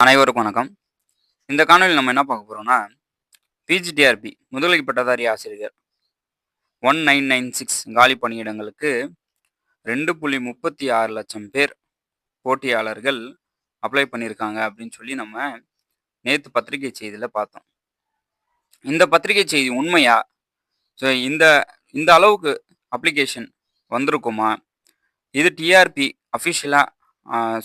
அனைவருக்கும் வணக்கம். இந்த காணொலியில் நம்ம என்ன பார்க்க போகிறோம்னா பிஜிடிஆர்பி முதுகலை பட்டதாரி ஆசிரியர் ஒன் நைன் நைன் சிக்ஸ் காலி பணியிடங்களுக்கு ரெண்டு புள்ளி முப்பத்தி ஆறு லட்சம் பேர் போட்டியாளர்கள் அப்ளை பண்ணியிருக்காங்க அப்படின்னு சொல்லி நம்ம நேற்று பத்திரிகை செய்தியில் பார்த்தோம். இந்த பத்திரிகை செய்தி உண்மையா? ஸோ இந்த இந்த அளவுக்கு அப்ளிகேஷன் வந்திருக்குமா? இது டிஆர்பி அஃபிஷியலாக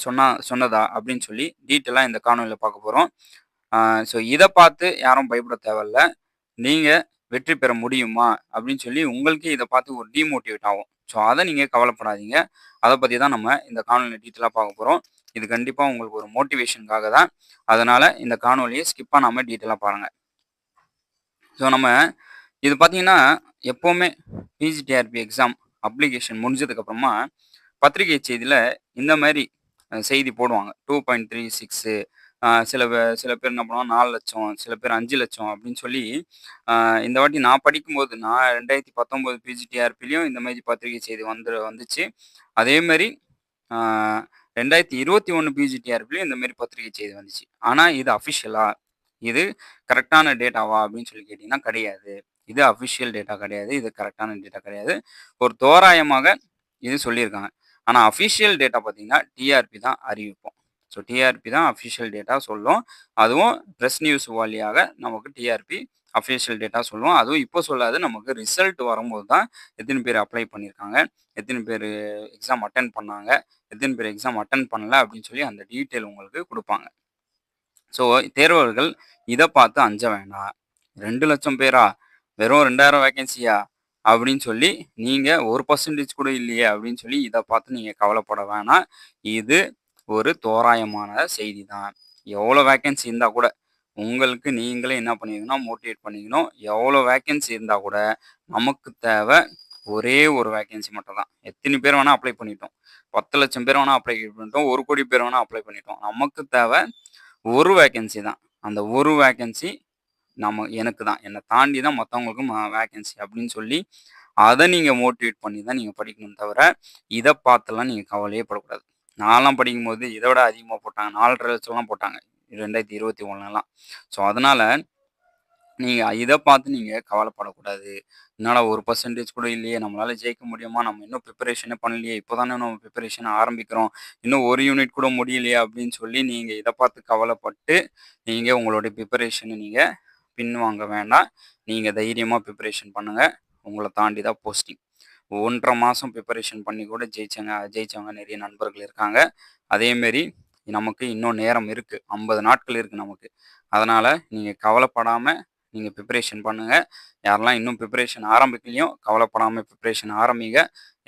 சொன்னா சொன்னதா அப்படின்னு சொல்லி டீட்டெயிலாக இந்த காணொலியில் பார்க்க போகிறோம் ஸோ இதை பார்த்து யாரும் பயப்பட தேவையில்ல. நீங்கள் வெற்றி பெற முடியுமா அப்படின்னு சொல்லி உங்களுக்கே இதை பார்த்து ஒரு டிமோட்டிவேட் ஆகும். ஸோ அதை நீங்கள் கவலைப்படாதீங்க. அதை பற்றி தான் நம்ம இந்த காணொலியில் டீட்டெயிலாக பார்க்க போகிறோம் இது கண்டிப்பாக உங்களுக்கு ஒரு மோட்டிவேஷனுக்காக தான். அதனால் இந்த காணொலியை ஸ்கிப் பண்ணாமல் டீட்டெயிலாக பாருங்கள் ஸோ நம்ம இது பார்த்தீங்கன்னா எப்போவுமே பிஜிடிஆர்பி எக்ஸாம் அப்ளிகேஷன் முடிஞ்சதுக்கப்புறமா பத்திரிகை செய்தியில் இந்த மாதிரி செய்தி போடுவாங்க. டூ பாயிண்ட் த்ரீ சிக்ஸு சில பேர் சில பேர் என்ன பண்ணுவாங்க? நாலு லட்சம் சில பேர் அஞ்சு லட்சம் அப்படின்னு சொல்லி இந்த வாட்டி நான் படிக்கும்போது நான் ரெண்டாயிரத்தி பத்தொம்போது பிஜிடிஆர்பிலையும் இந்த மாதிரி பத்திரிகை செய்தி வந்து வந்துச்சு. அதே மாதிரி ரெண்டாயிரத்தி இருபத்தி ஒன்று பிஜிடிஆர்பிலையும் இந்த மாதிரி பத்திரிகை செய்தி வந்துச்சு. ஆனால் இது அஃபிஷியலா இது கரெக்டான டேட்டாவா அப்படின்னு சொல்லி கேட்டிங்கன்னா கிடையாது. இது அஃபிஷியல் டேட்டா கிடையாது. இது கரெக்டான டேட்டா கிடையாது. ஒரு தோராயமாக இது சொல்லியிருக்காங்க. ஆனால் அஃபிஷியல் டேட்டா பார்த்தீங்கன்னா டிஆர்பி தான் அறிவிப்போம். ஸோ டிஆர்பி தான் அஃபிஷியல் டேட்டா சொல்லும். அதுவும் ப்ரெஸ் நியூஸ் வழியாக நமக்கு டிஆர்பி அஃபிஷியல் டேட்டா சொல்லுவோம் அதுவும் இப்போ சொல்லாது நமக்கு ரிசல்ட் வரும்போது தான் எத்தனை பேர் அப்ளை பண்ணியிருக்காங்க எத்தனை பேர் எக்ஸாம் அட்டன் பண்ணாங்க எத்தனை பேர் எக்ஸாம் அட்டன் பண்ணல அப்படின்னு சொல்லி அந்த டீட்டெயில் உங்களுக்கு கொடுப்பாங்க. ஸோ தேர்வர்கள் இதை பார்த்து அஞ்ச வேண்டாம் ரெண்டு லட்சம் பேரா? வெறும் ரெண்டாயிரம் வேகன்சியா அப்படின்னு சொல்லி நீங்கள் ஒரு பர்சன்டேஜ் கூட இல்லையே அப்படின்னு சொல்லி இதை பார்த்து நீங்கள் கவலைப்பட வேணாம். இது ஒரு தோராயமான செய்தி தான் எவ்வளோ வேக்கன்சி இருந்தால் கூட உங்களுக்கு நீங்களே என்ன பண்ணிக்கணும் மோட்டிவேட் பண்ணிக்கணும். எவ்வளோ வேக்கன்சி இருந்தால் கூட நமக்கு தேவை ஒரே ஒரு வேக்கன்சி மட்டும் தான் எத்தனை பேர் வேணால் அப்ளை பண்ணிட்டோம். பத்து லட்சம் பேர் வேணால் அப்ளை பண்ணிட்டோம். ஒரு கோடி பேர் வேணால் அப்ளை பண்ணிட்டோம். நமக்கு தேவை ஒரு வேக்கன்சி தான். அந்த ஒரு வேக்கன்சி நம்ம எனக்கு தான். என்னை தாண்டி தான் மற்றவங்களுக்கும் வேகன்சி அப்படின்னு சொல்லி அதை நீங்கள் மோட்டிவேட் பண்ணி தான் நீங்கள் படிக்கணும் தவிர இதை பார்த்துலாம் நீங்கள் கவலையே படக்கூடாது. நான்லாம் படிக்கும்போது இதை விட அதிகமாக போட்டாங்க. நாலரை லட்சம்லாம் போட்டாங்க. ரெண்டாயிரத்தி இருபத்தி ஒன்றுலாம் ஸோ அதனால் நீங்கள் இதை பார்த்து நீங்கள் கவலைப்படக்கூடாது. என்னடா ஒரு பர்சன்டேஜ் கூட இல்லையே. நம்மளால் ஜெயிக்க முடியுமா? நம்ம இன்னும் ப்ரிப்பரேஷனே பண்ணலையே. இப்போ தானே நம்ம ப்ரிப்பரேஷன் ஆரம்பிக்கிறோம். இன்னும் ஒரு யூனிட் கூட முடியலையே அப்படின்னு சொல்லி நீங்கள் இதை பார்த்து கவலைப்பட்டு நீங்கள் உங்களுடைய ப்ரிப்பரேஷனை நீங்கள் பின்வாங்க வேண்டாம். நீங்கள் தைரியமாக ப்ரிப்பரேஷன் பண்ணுங்கள் உங்களை தாண்டி தான் போஸ்டிங் ஒன்றரை மாதம் ப்ரிப்பரேஷன் பண்ணி கூட ஜெயிச்சவங்க ஜெயிச்சவங்க நிறைய நண்பர்கள் இருக்காங்க. அதேமாரி நமக்கு இன்னும் நேரம் இருக்குது ஐம்பது நாட்கள் இருக்குது நமக்கு. அதனால் நீங்கள் கவலைப்படாமல் நீங்கள் ப்ரிப்பரேஷன் பண்ணுங்கள் யாரெல்லாம் இன்னும் ப்ரிப்பரேஷன் ஆரம்பிக்கலையோ கவலைப்படாமல் ப்ரிப்பரேஷன் ஆரம்பிங்க.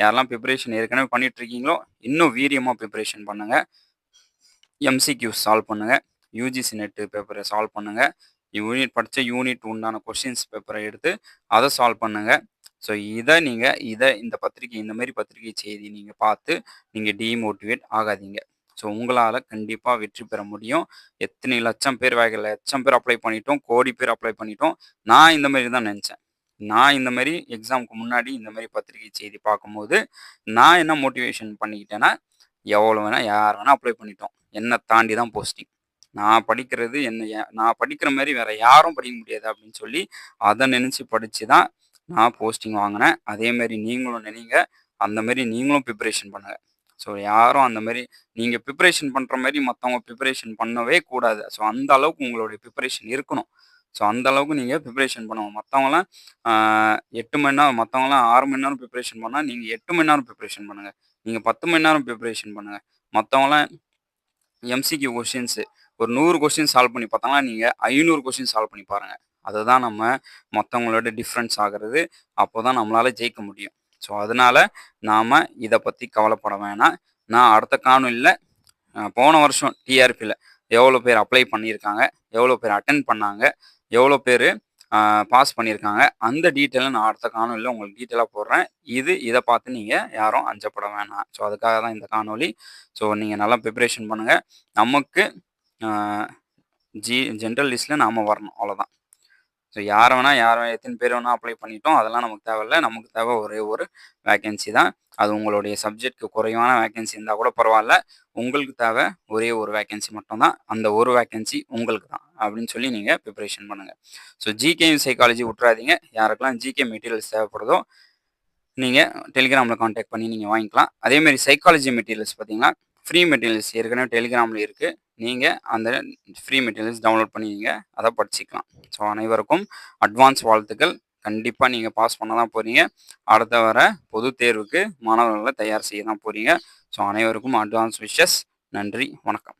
யாரெல்லாம் ப்ரிப்பரேஷன் ஏற்கனவே பண்ணிகிட்ருக்கீங்களோ இன்னும் வீரியமாக ப்ரிப்பரேஷன் பண்ணுங்கள் எம்சிக்யூ சால்வ் பண்ணுங்கள் யூஜிசி நெட்டு பேப்பரை சால்வ் பண்ணுங்கள் யூனிட் படித்த யூனிட் உண்டான கொஷின்ஸ் பேப்பரை எடுத்து அதை சால்வ் பண்ணுங்கள் ஸோ இதை நீங்கள் இதை இந்த பத்திரிகை இந்த மாதிரி பத்திரிகை செய்தி நீங்கள் பார்த்து நீங்கள் டீமோட்டிவேட் ஆகாதீங்க. ஸோ உங்களால் கண்டிப்பாக வெற்றி பெற முடியும். எத்தனை லட்சம் பேர் வகையில் லட்சம் பேர் அப்ளை பண்ணிட்டோம் கோடி பேர் அப்ளை பண்ணிட்டோம். நான் இந்த மாதிரி தான் நினச்சேன். நான் இந்த மாதிரி எக்ஸாமுக்கு முன்னாடி இந்த மாதிரி பத்திரிகை செய்தி பார்க்கும்போது நான் என்ன மோட்டிவேஷன் பண்ணிக்கிட்டேன்னா எவ்வளோ வேணால் யார் வேணால் அப்ளை பண்ணிட்டோம். என்னை தாண்டி தான் போஸ்டிங் நான் படிக்கிறது என்ன நான் படிக்கிற மாதிரி வேற யாரும் படிக்க முடியாது அப்படின்னு சொல்லி அதை நினச்சி படித்து தான் நான் போஸ்டிங் வாங்கினேன். அதே மாதிரி நீங்களும் நினைங்க. அந்த மாதிரி நீங்களும் ப்ரிப்பரேஷன் பண்ணுங்கள் ஸோ யாரும் அந்த மாதிரி நீங்கள் ப்ரிப்பரேஷன் பண்ணுற மாதிரி மற்றவங்க ப்ரிப்பரேஷன் பண்ணவே கூடாது. ஸோ அந்த அளவுக்கு உங்களுடைய ப்ரிப்பரேஷன் இருக்கணும். ஸோ அந்த அளவுக்கு நீங்கள் ப்ரிப்பரேஷன் பண்ணுவோம் மற்றவங்களாம் எட்டு மணி நேரம் மற்றவங்களாம் ஆறு மணி நேரம் ப்ரிப்பரேஷன் பண்ணால் நீங்கள் எட்டு மணி நேரம் ப்ரிப்பரேஷன் பண்ணுங்கள் நீங்கள் பத்து மணி நேரம் ப்ரிப்பரேஷன் பண்ணுங்கள் மற்றவங்களாம் எம்சிக்கு கொஷின்ஸு ஒரு நூறு கொஸ்டின் சால்வ் பண்ணி பார்த்தாங்கன்னா நீங்கள் ஐநூறு கொஸ்டின் சால்வ் பண்ணி பாருங்கள் அதுதான் நம்ம மற்றவங்களோட டிஃப்ரென்ஸ் ஆகிறது. அப்போ தான் நம்மளால் ஜெயிக்க முடியும். ஸோ அதனால் நாம் இதை பற்றி கவலைப்பட வேணாம். நான் அடுத்த காணொலியில் போன வருஷம் டிஆர்பியில் எவ்வளோ பேர் அப்ளை பண்ணியிருக்காங்க எவ்வளோ பேர் அட்டன் பண்ணாங்க எவ்வளோ பேர் பாஸ் பண்ணியிருக்காங்க அந்த டீட்டெயிலை நான் அடுத்த காணொலியில் உங்களுக்கு டீட்டெயிலாக போடுறேன். இது இதை பார்த்து நீங்கள் யாரும் அஞ்சப்பட வேணாம். ஸோ அதுக்காக தான் இந்த காணொலி ஸோ நீங்கள் நல்லா ப்ரிப்பரேஷன் பண்ணுங்கள் நமக்கு ஜி ஜென்ரல் லிஸ்ட்டில் நாம் வரணும். அவ்வளோதான் ஸோ யாரை வேணால் யார் எத்தனை பேர் வேணால் அப்ளை பண்ணிட்டோம். அதெல்லாம் நமக்கு தேவையில்ல. நமக்கு தேவை ஒரே ஒரு வேகன்சி தான். அது உங்களுடைய சப்ஜெக்ட்க்கு குறைவான வேகன்சி இருந்தால் கூட பரவாயில்ல. உங்களுக்கு தேவை ஒரே ஒரு வேகன்சி மட்டும்தான். அந்த ஒரு வேகன்சி உங்களுக்கு தான் அப்படின்னு சொல்லி நீங்கள் ப்ரிப்பரேஷன் பண்ணுங்கள் ஸோ ஜிகே சைக்காலஜி விட்றாதீங்க யாருக்கெல்லாம் ஜிகே மெட்டீரியல்ஸ் தேவைப்படுதோ நீங்கள் டெலிகிராமில் காண்டாக்ட் பண்ணி நீங்கள் வாங்கிக்கலாம். அதேமாரி சைக்காலஜி மெட்டீரியல்ஸ் பார்த்தீங்கன்னா ஃப்ரீ மெட்டீரியல்ஸ் ஏற்கனவே டெலிகிராமில் இருக்குது நீங்கள் அந்த ஃப்ரீ மெட்டீரியல்ஸ் டவுன்லோட் பண்ணி அதை படிச்சுக்கலாம். ஸோ அனைவருக்கும் அட்வான்ஸ் வாழ்த்துக்கள். கண்டிப்பாக நீங்கள் பாஸ் பண்ண தான் போகிறீங்க அடுத்த வர பொது தேர்வுக்கு மாணவர்களை தயார் செய்ய தான் போகிறீங்க ஸோ அனைவருக்கும் அட்வான்ஸ் விஷஸ் நன்றி. வணக்கம்.